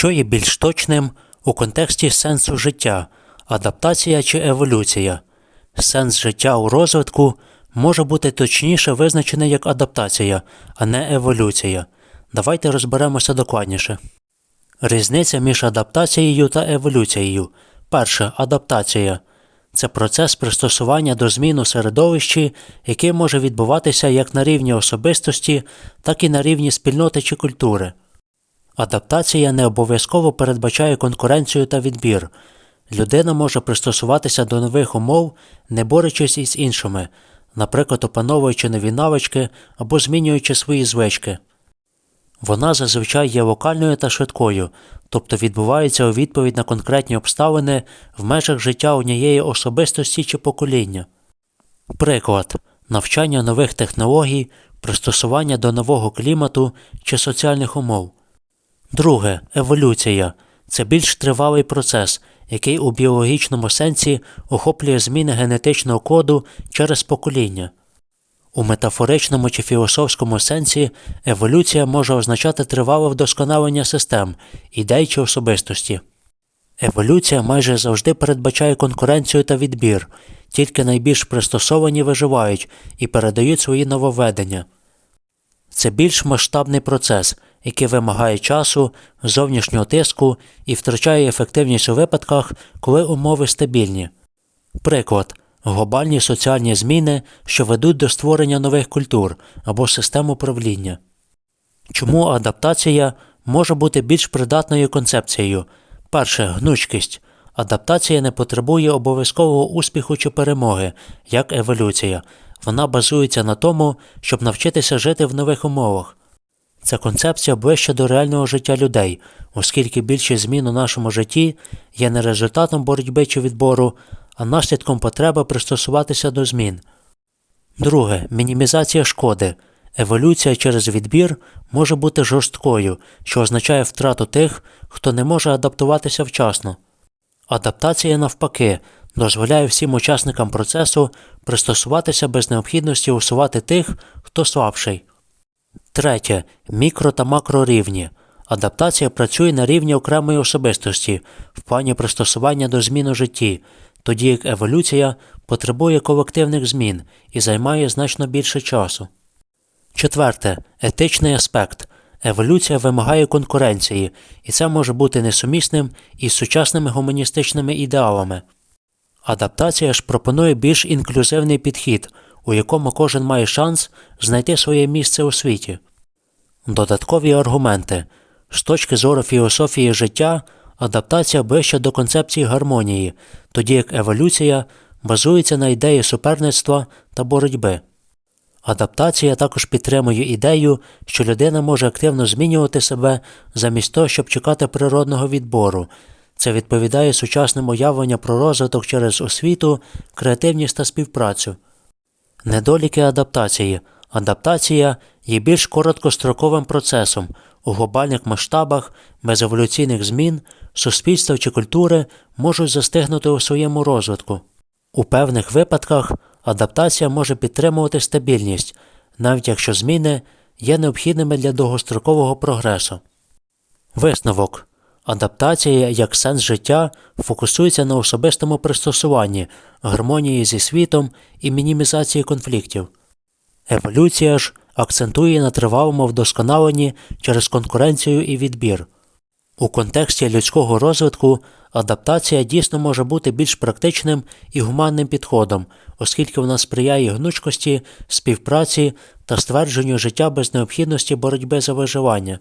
Що є більш точним у контексті сенсу життя, адаптація чи еволюція? Сенс життя у розвитку може бути точніше визначений як адаптація, а не еволюція. Давайте розберемося докладніше. Різниця між адаптацією та еволюцією. Перше адаптація це процес пристосування до змін у середовищі, який може відбуватися як на рівні особистості, так і на рівні спільноти чи культури. Адаптація не обов'язково передбачає конкуренцію та відбір. Людина може пристосуватися до нових умов, не борючись із іншими, наприклад, опановуючи нові навички або змінюючи свої звички. Вона зазвичай є локальною та швидкою, тобто відбувається у відповідь на конкретні обставини в межах життя однієї особистості чи покоління. Приклад навчання нових технологій, пристосування до нового клімату чи соціальних умов. Друге еволюція це більш тривалий процес, який у біологічному сенсі охоплює зміни генетичного коду через покоління. У метафоричному чи філософському сенсі еволюція може означати тривале вдосконалення систем, ідей чи особистості. Еволюція майже завжди передбачає конкуренцію та відбір, тільки найбільш пристосовані виживають і передають свої нововведення. Це більш масштабний процес, який вимагає часу, зовнішнього тиску і втрачає ефективність у випадках, коли умови стабільні. Приклад глобальні соціальні зміни, що ведуть до створення нових культур або систем управління. Чому адаптація може бути більш придатною концепцією? Перше гнучкість. Адаптація не потребує обов'язкового успіху чи перемоги, як еволюція. Вона базується на тому, щоб навчитися жити в нових умовах. Ця концепція ближче до реального життя людей, оскільки більшість змін у нашому житті є не результатом боротьби чи відбору, а наслідком потреби пристосуватися до змін. Друге мінімізація шкоди. Еволюція через відбір може бути жорсткою, що означає втрату тих, хто не може адаптуватися вчасно. Адаптація, навпаки, дозволяє всім учасникам процесу пристосуватися без необхідності усувати тих, хто слабший. Третє мікро та макрорівні. Адаптація працює на рівні окремої особистості в плані пристосування до змін у житті, тоді як еволюція потребує колективних змін і займає значно більше часу. Четверте етичний аспект. Еволюція вимагає конкуренції, і це може бути несумісним із сучасними гуманістичними ідеалами. Адаптація ж пропонує більш інклюзивний підхід, у якому кожен має шанс знайти своє місце у світі. Додаткові аргументи з точки зору філософії життя, адаптація ближче до концепції гармонії, тоді як еволюція базується на ідеї суперництва та боротьби. Адаптація також підтримує ідею, що людина може активно змінювати себе замість того, щоб чекати природного відбору. Це відповідає сучасним уявленням про розвиток через освіту, креативність та співпрацю. Недоліки адаптації. Адаптація є більш короткостроковим процесом. У глобальних масштабах, без еволюційних змін, суспільства чи культури можуть застигнути у своєму розвитку. У певних випадках адаптація може підтримувати стабільність, навіть якщо зміни є необхідними для довгострокового прогресу. Висновок Адаптація як сенс життя фокусується на особистому пристосуванні, гармонії зі світом і мінімізації конфліктів. Еволюція ж акцентує на тривалому вдосконаленні через конкуренцію і відбір. У контексті людського розвитку адаптація дійсно може бути більш практичним і гуманним підходом, оскільки вона сприяє гнучкості, співпраці та ствердженню життя без необхідності боротьби за виживання.